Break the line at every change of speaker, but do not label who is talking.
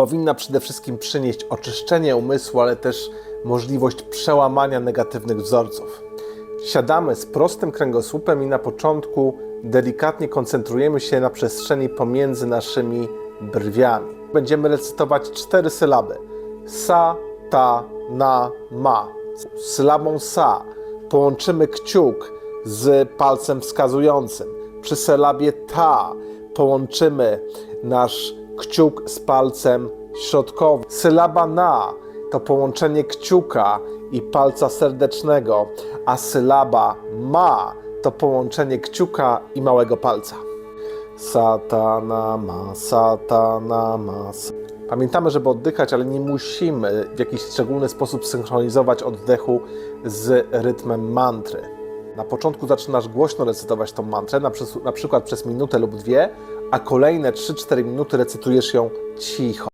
powinna przede wszystkim przynieść oczyszczenie umysłu, ale też możliwość przełamania negatywnych wzorców. Siadamy z prostym kręgosłupem i na początku delikatnie koncentrujemy się na przestrzeni pomiędzy naszymi brwiami. Będziemy recytować cztery sylaby: sa, ta, na, ma. Sylabą sa połączymy kciuk z palcem wskazującym. Przy sylabie ta połączymy nasz kciuk z palcem środkowym. Sylaba na to połączenie kciuka i palca serdecznego, a sylaba ma to połączenie kciuka i małego palca. Satana ma, satana ma. Pamiętamy, żeby oddychać, ale nie musimy w jakiś szczególny sposób synchronizować oddechu z rytmem mantry. Na początku zaczynasz głośno recytować tą mantrę, na, na przykład przez minutę lub dwie, a kolejne 3-4 minuty recytujesz ją cicho.